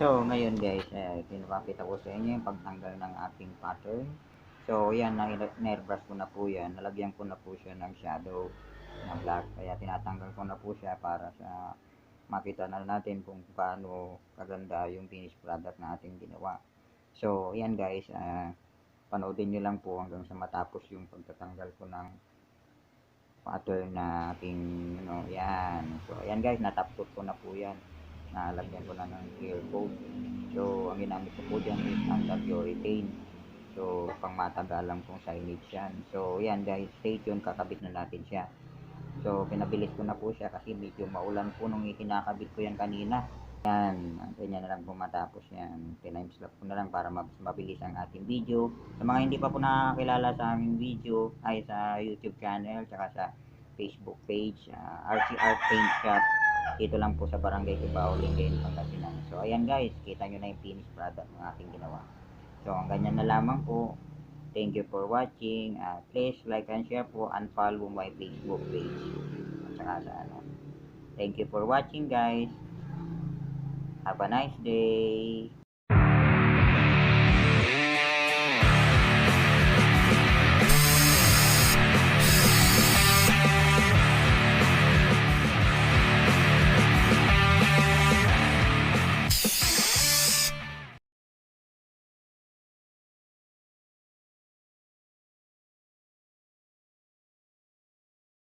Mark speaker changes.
Speaker 1: So, ngayon guys, eh, pinapakita ko sa inyo yung pagtanggal ng ating pattern. So, yan, na airbrush ko na po yan. Nalagyan ko na po siya ng shadow na black. Kaya tinatanggal ko na po siya para sa makita na natin kung paano kaganda yung finished product na ating ginawa. So, yan guys, ah, panoodin nyo lang po hanggang sa matapos yung pagtatanggal ko ng pattern na ating, ano, yan. So, ayan guys, natapos ko na po yan. Nalagyan ko na ng clear coat. So, ang ginamit ko po dyan is standard urethane. So, pang matagalang pong signage yan. So, yan guys, stay tuned, kakabit na natin siya. So, pinabilis ko na po siya kasi medyo maulan po nung ikinakabit ko yan kanina. Yan, ganyan na lang po matapos yan. Time slap ko na lang para mas mabilis ang ating video. Sa mga hindi pa po nakakilala sa aming video, ay sa YouTube channel, tsaka sa Facebook page, uh, RCR Paint Shop. Dito lang po sa Barangay Cubao, Lingayen, Pangasinan. So, ayan guys, kita nyo na yung finished product ng ating ginawa. So, ang ganyan na lamang po. Thank you for watching. Uh, please like and share po and follow my Facebook page. At saka sa ano. Thank you for watching guys. Have a nice day.